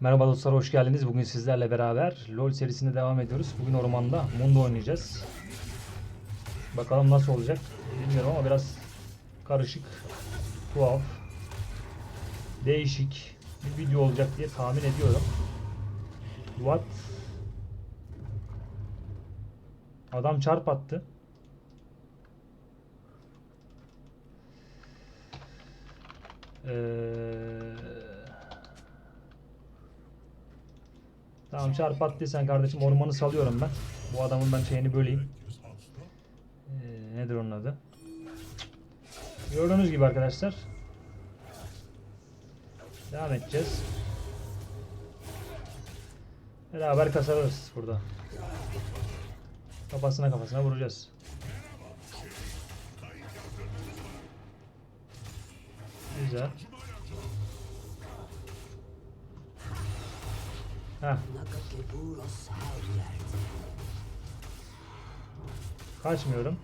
Merhaba dostlar hoş geldiniz. Bugün sizlerle beraber LoL serisine devam ediyoruz. Bugün ormanda Mundo oynayacağız. Bakalım nasıl olacak bilmiyorum ama biraz karışık, tuhaf, değişik bir video olacak diye tahmin ediyorum. What? Adam çarp attı. Eee... Tamam çarp attıysan kardeşim ormanı salıyorum ben. Bu adamın ben şeyini böleyim. Ee, nedir onun adı? Gördüğünüz gibi arkadaşlar. Devam edeceğiz. Beraber kasarız burada. Kafasına kafasına vuracağız. Güzel. Heh. Kaçmıyorum.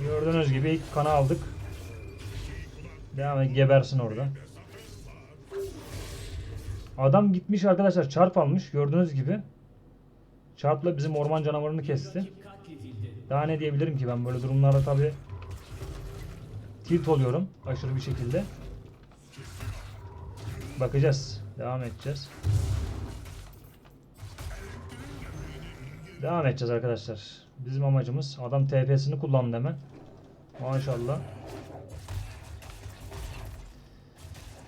Gördüğünüz gibi ilk kanı aldık. Devam et gebersin orada. Adam gitmiş arkadaşlar çarp almış gördüğünüz gibi. Çarpla bizim orman canavarını kesti. Daha ne diyebilirim ki ben böyle durumlarda tabi tilt oluyorum aşırı bir şekilde. Bakacağız. Devam edeceğiz. Devam edeceğiz arkadaşlar. Bizim amacımız adam TP'sini kullandı hemen. Maşallah.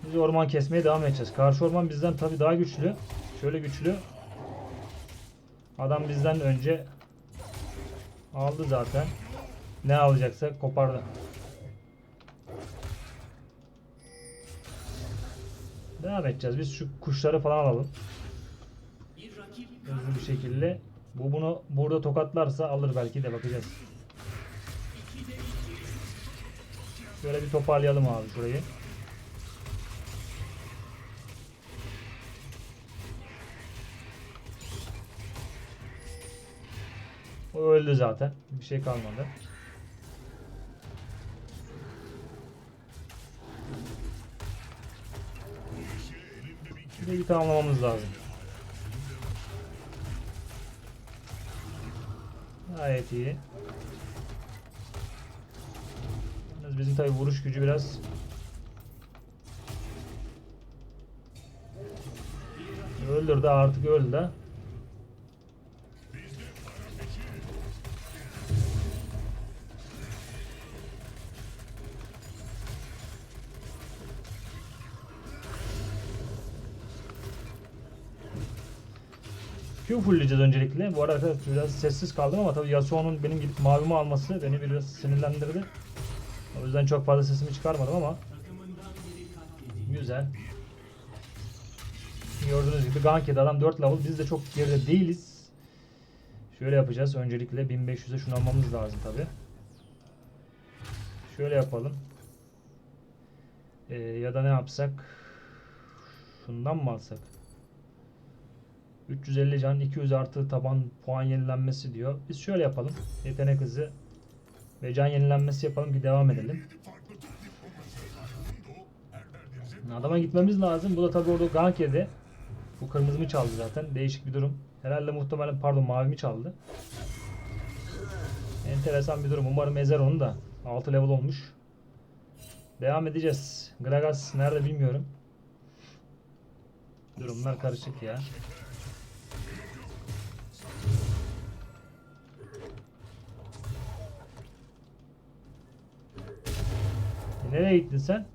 Biz orman kesmeye devam edeceğiz. Karşı orman bizden tabi daha güçlü. Şöyle güçlü. Adam bizden önce aldı zaten. Ne alacaksa kopardı. Devam edeceğiz. Biz şu kuşları falan alalım. Hızlı bir şekilde. Bu bunu burada tokatlarsa alır belki de bakacağız. Şöyle bir toparlayalım abi şurayı. Öldü zaten. Bir şey kalmadı. De bir tamamlamamız lazım. Gayet iyi. Bizim tabi vuruş gücü biraz Öldürdü artık öldü. Q fullleyeceğiz öncelikle. Bu arada biraz sessiz kaldım ama tabii Yasuo'nun benim gidip mavimi alması beni biraz sinirlendirdi. O yüzden çok fazla sesimi çıkarmadım ama güzel. Gördüğünüz gibi gank yedi adam 4 level. Biz de çok geride değiliz. Şöyle yapacağız. Öncelikle 1500'e şunu almamız lazım tabi. Şöyle yapalım. Ee, ya da ne yapsak? Şundan mı alsak? 350 can 200 artı taban puan yenilenmesi diyor. Biz şöyle yapalım. Yetenek hızı ve can yenilenmesi yapalım. Bir devam edelim. Adama gitmemiz lazım. Bu da tabi orada gank yedi. Bu kırmızımı çaldı zaten. Değişik bir durum. Herhalde muhtemelen pardon mavimi çaldı. Enteresan bir durum. Umarım ezer onu da. 6 level olmuş. Devam edeceğiz. Gragas nerede bilmiyorum. Durumlar karışık ya. Nereye gittin sen?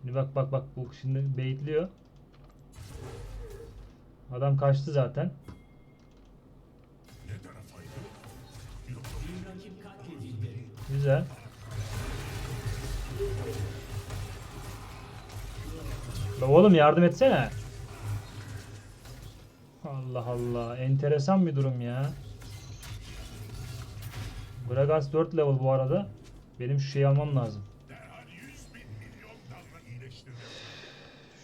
Şimdi bak bak bak bu şimdi baitliyor. Adam kaçtı zaten. Güzel. La oğlum yardım etsene. Allah Allah. Enteresan bir durum ya. Gragas 4 level bu arada. Benim şu şeyi almam lazım.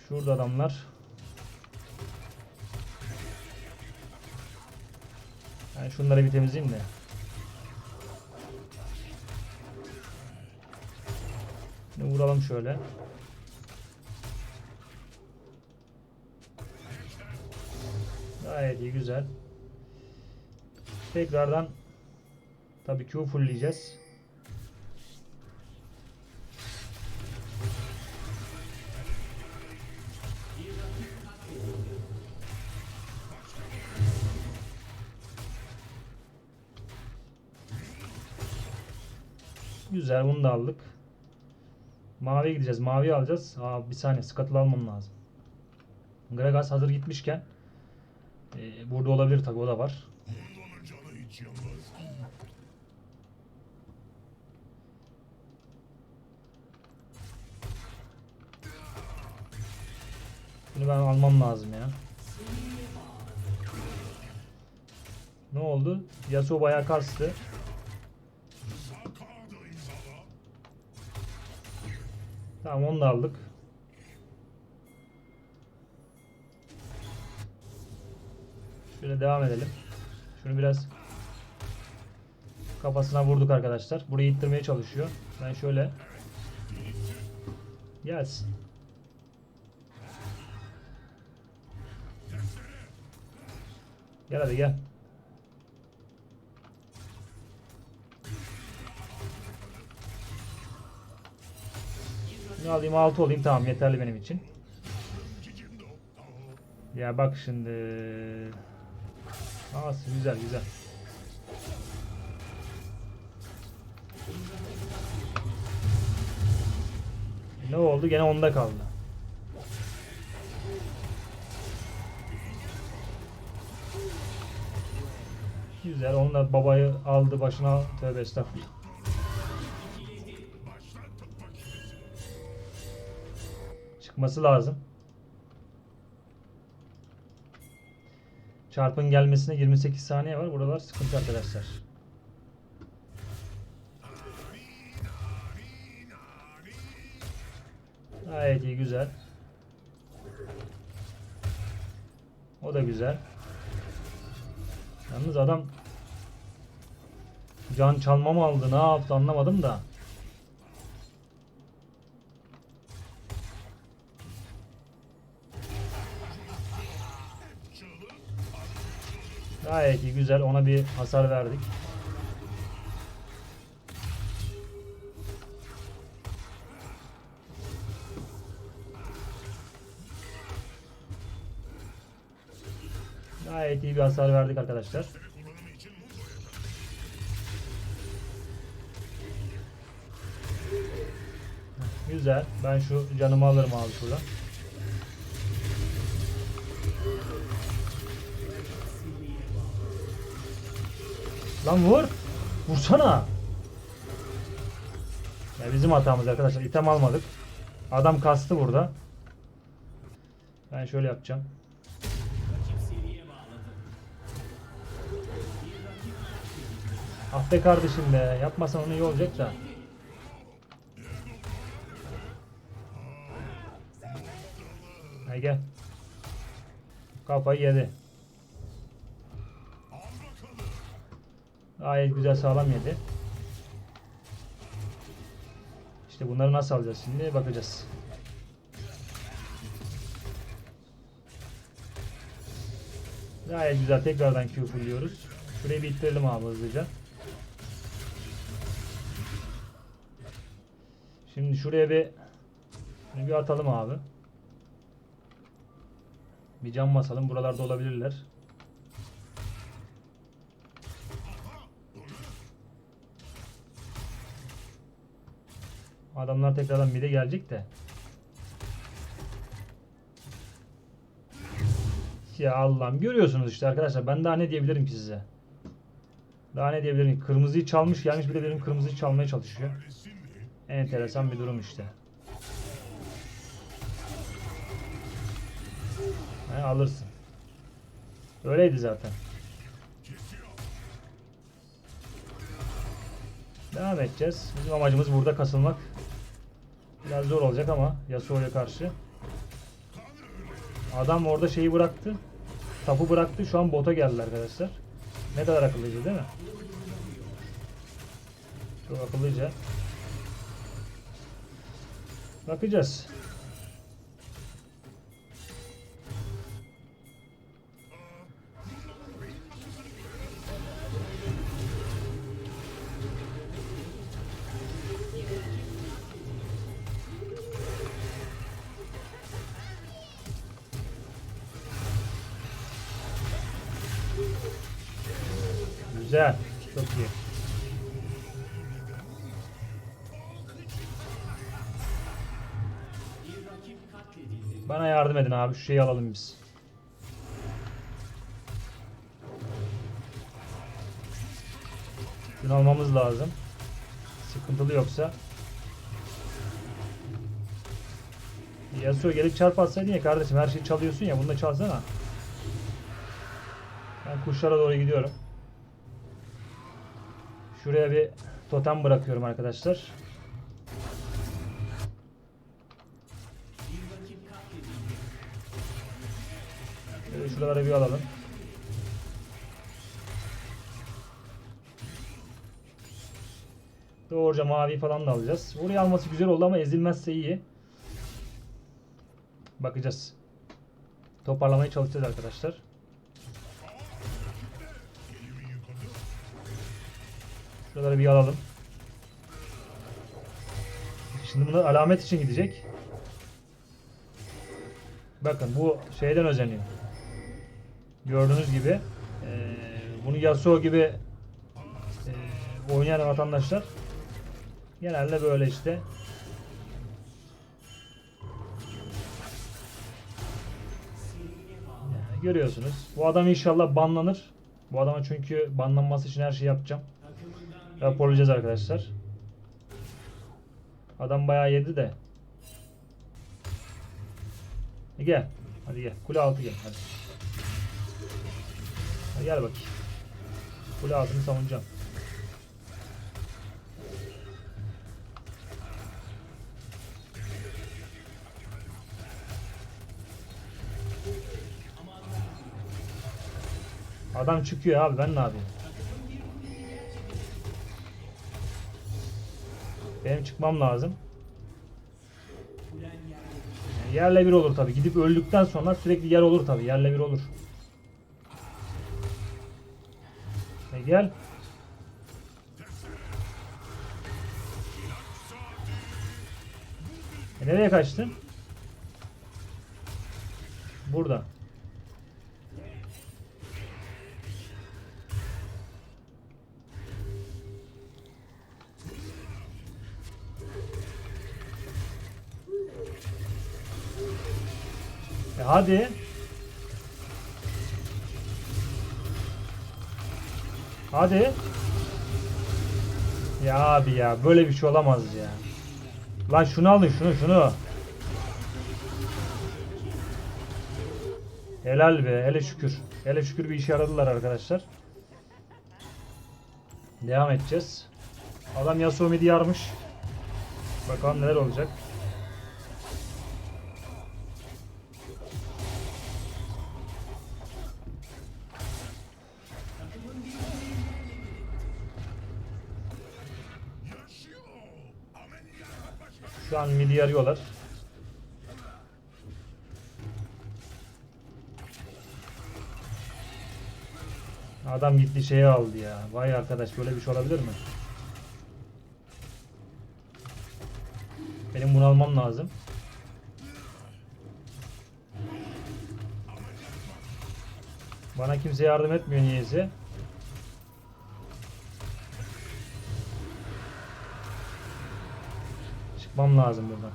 Şurada adamlar. Yani şunları bir temizleyeyim de. Şimdi vuralım şöyle. Gayet iyi güzel. Tekrardan tabii Q fullleyeceğiz. Güzel bunu da aldık. Maviye gideceğiz. Maviyi alacağız. Aa, bir saniye skatıl almam lazım. Gragas hazır gitmişken e, burada olabilir tabi o da var. Bunu ben almam lazım ya. Ne oldu? Yasuo bayağı kastı. Tamam onu da aldık. Şöyle devam edelim. Şunu biraz kafasına vurduk arkadaşlar. Burayı ittirmeye çalışıyor. Ben şöyle gelsin. Gel hadi gel. Alayım 6 olayım tamam yeterli benim için. Ya bak şimdi. Aa güzel güzel. Ne oldu? Gene onda kaldı. Güzel. Onunla babayı aldı başına. Tövbe estağfurullah. Çıkması lazım. Çarpın gelmesine 28 saniye var. Buralar sıkıntı arkadaşlar. Gayet iyi güzel. O da güzel. Yalnız adam can çalma aldı ne yaptı anlamadım da. Gayet iyi güzel ona bir hasar verdik. Gayet iyi bir hasar verdik arkadaşlar. Güzel. Ben şu canımı alırım abi şuradan. Lan vur. Vursana. Ya bizim hatamız arkadaşlar. İtem almadık. Adam kastı burada. Ben şöyle yapacağım. Ah kardeşim be. Yapmasan onu iyi olacak da. Hay gel. Kafayı yedi. Gayet güzel sağlam yedi. İşte bunları nasıl alacağız şimdi bakacağız. Gayet güzel tekrardan Q fulluyoruz. Şurayı bir ittirelim abi hızlıca. Şimdi şuraya bir bir atalım abi. Bir cam basalım. Buralarda olabilirler. Adamlar tekrardan mid'e gelecek de. Ya Allah'ım görüyorsunuz işte arkadaşlar. Ben daha ne diyebilirim ki size? Daha ne diyebilirim? Kırmızıyı çalmış gelmiş bir de benim kırmızıyı çalmaya çalışıyor. Enteresan bir durum işte. He, alırsın. Öyleydi zaten. Devam edeceğiz. Bizim amacımız burada kasılmak. Biraz zor olacak ama Yasuo'ya karşı. Adam orada şeyi bıraktı. Tapu bıraktı. Şu an bota geldi arkadaşlar. Ne kadar akıllıca değil mi? Çok akıllıca. Bakacağız. Bana yardım edin abi. Şu şeyi alalım biz. Şunu almamız lazım. Sıkıntılı yoksa. Yasuo gelip çarpatsaydın ya kardeşim. Her şeyi çalıyorsun ya. Bunu da çalsana. Ben kuşlara doğru gidiyorum. Şuraya bir totem bırakıyorum arkadaşlar. Şöyle şuralara bir alalım. Doğruca mavi falan da alacağız. Oraya alması güzel oldu ama ezilmezse iyi. Bakacağız. Toparlamaya çalışacağız arkadaşlar. Şuraları bir alalım. Şimdi bunlar alamet için gidecek. Bakın bu şeyden özeniyor. Gördüğünüz gibi eee bunu Yasuo gibi eee oynayan vatandaşlar genelde böyle işte Yani görüyorsunuz. Bu adam inşallah banlanır. Bu adama çünkü banlanması için her şeyi yapacağım. Raporlayacağız arkadaşlar. Adam bayağı yedi de. E gel. Hadi gel. Kule altı gel. Hadi. Hadi gel bakayım. Kule altını savunacağım. Adam çıkıyor abi ben ne yapayım? Benim çıkmam lazım. Yani yerle bir olur tabi. Gidip öldükten sonra sürekli yer olur tabi. Yerle bir olur. E gel. E nereye kaçtın? Burada. E hadi. Hadi. Ya abi ya böyle bir şey olamaz ya. Lan şunu alın şunu şunu. Helal be hele şükür. Hele şükür bir işe yaradılar arkadaşlar. Devam edeceğiz. Adam Yasuo midi yarmış. Bakalım neler olacak. Şu an midi arıyorlar. Adam gitti şeyi aldı ya. Vay arkadaş böyle bir şey olabilir mi? Benim bunu almam lazım. Bana kimse yardım etmiyor niyeyse. Çıkmam lazım buradan.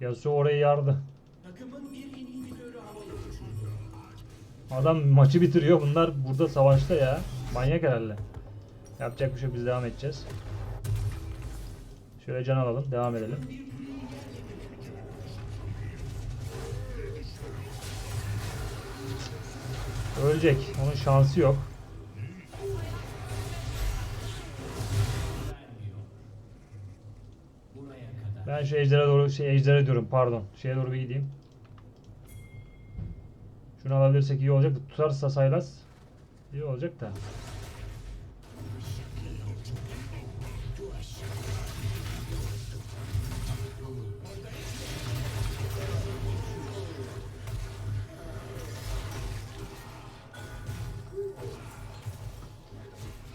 Yasuo orayı yardı. Adam maçı bitiriyor. Bunlar burada savaşta ya. Manyak herhalde. Yapacak bir şey biz devam edeceğiz. Şöyle can alalım. Devam edelim. Ölecek. Onun şansı yok. Ben şu ejderha doğru şey ejderha diyorum pardon. Şeye doğru bir gideyim. Şunu alabilirsek iyi olacak. Tutarsa Saylas iyi olacak da.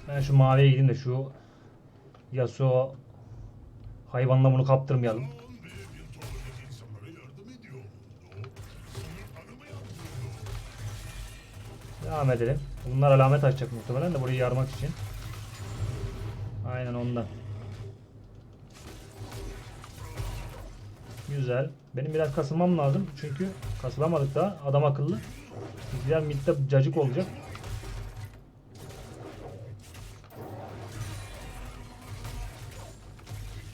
Ben şu maviye gideyim de şu Yasuo hayvanla bunu kaptırmayalım. Devam edelim. Bunlar alamet açacak muhtemelen de burayı yarmak için. Aynen ondan. Güzel. Benim biraz kasılmam lazım çünkü kasılamadık daha adam akıllı. Bizler midde cacık olacak.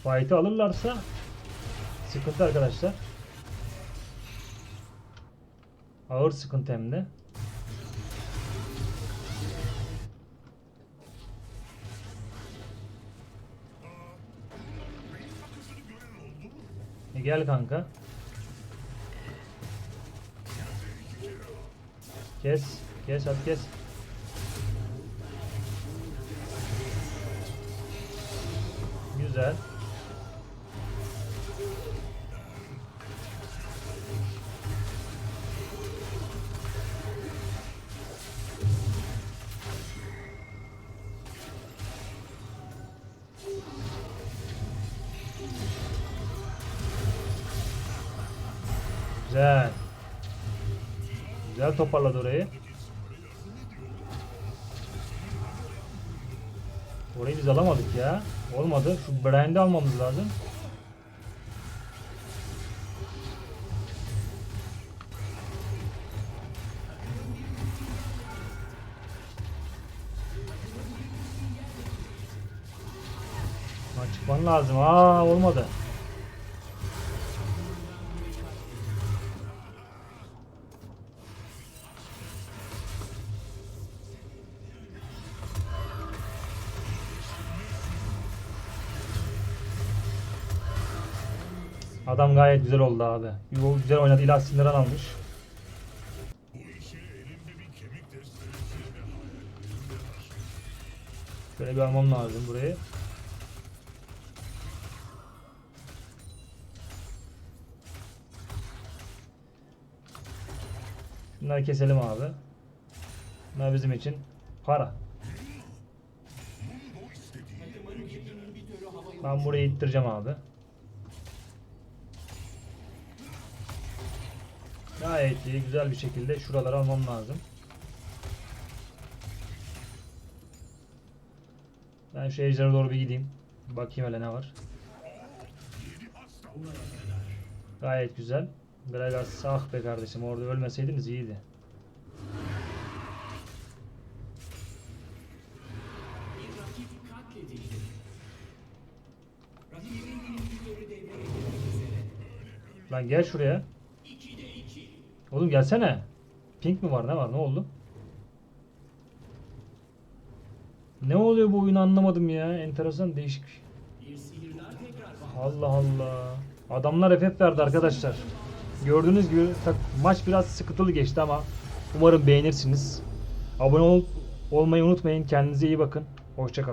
Fight'ı alırlarsa sıkıntı arkadaşlar. Ağır sıkıntı hem de. E gel kanka. Kes. Kes hadi kes. Güzel. Güzel. Güzel toparladı orayı. Orayı biz alamadık ya. Olmadı. Şu Brand'i almamız lazım. Lan çıkman lazım. Aa olmadı. Adam gayet güzel oldu abi. Yo, güzel oynadı. İlah sindiren almış. Şöyle bir almam lazım burayı. Bunları keselim abi. Bunlar bizim için para. Ben burayı ittireceğim abi. Gayet iyi, güzel bir şekilde şuraları almam lazım. Ben şu ejdere doğru bir gideyim. Bakayım hele ne var. Gayet güzel. Gragas ah be kardeşim orada ölmeseydiniz iyiydi. Lan gel şuraya. Oğlum gelsene. Pink mi var ne var ne oldu? Ne oluyor bu oyunu anlamadım ya. Enteresan değişik. Allah Allah. Adamlar FF verdi arkadaşlar. Gördüğünüz gibi maç biraz sıkıntılı geçti ama umarım beğenirsiniz. Abone ol olmayı unutmayın. Kendinize iyi bakın. Hoşçakalın.